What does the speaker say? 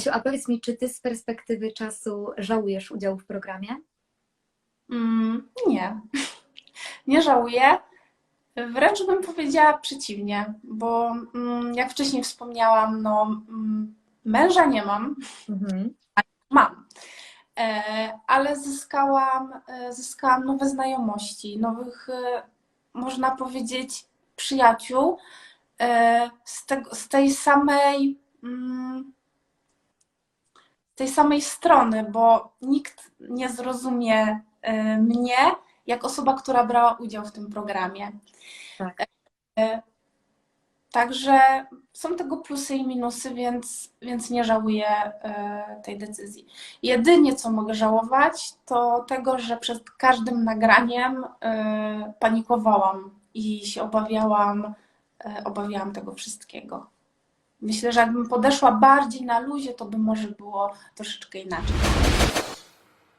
Asiu, a powiedz mi, czy ty z perspektywy czasu żałujesz udziału w programie? Mm, nie. Nie żałuję. Wręcz bym powiedziała przeciwnie, bo mm, jak wcześniej wspomniałam, no, mm, męża nie mam, Mhm. mam, e, ale zyskałam, e, zyskałam nowe znajomości, nowych, e, można powiedzieć, przyjaciół e, z, tego, z tej samej. mm, tej samej strony, bo nikt nie zrozumie e, mnie jak osoba, która brała udział w tym programie. Tak. E, Także są tego plusy i minusy, więc, więc nie żałuję e, tej decyzji. Jedynie co mogę żałować, to tego, że przed każdym nagraniem e, panikowałam i się obawiałam, e, obawiałam tego wszystkiego. Myślę, że jakbym podeszła bardziej na luzie, to by może było troszeczkę inaczej.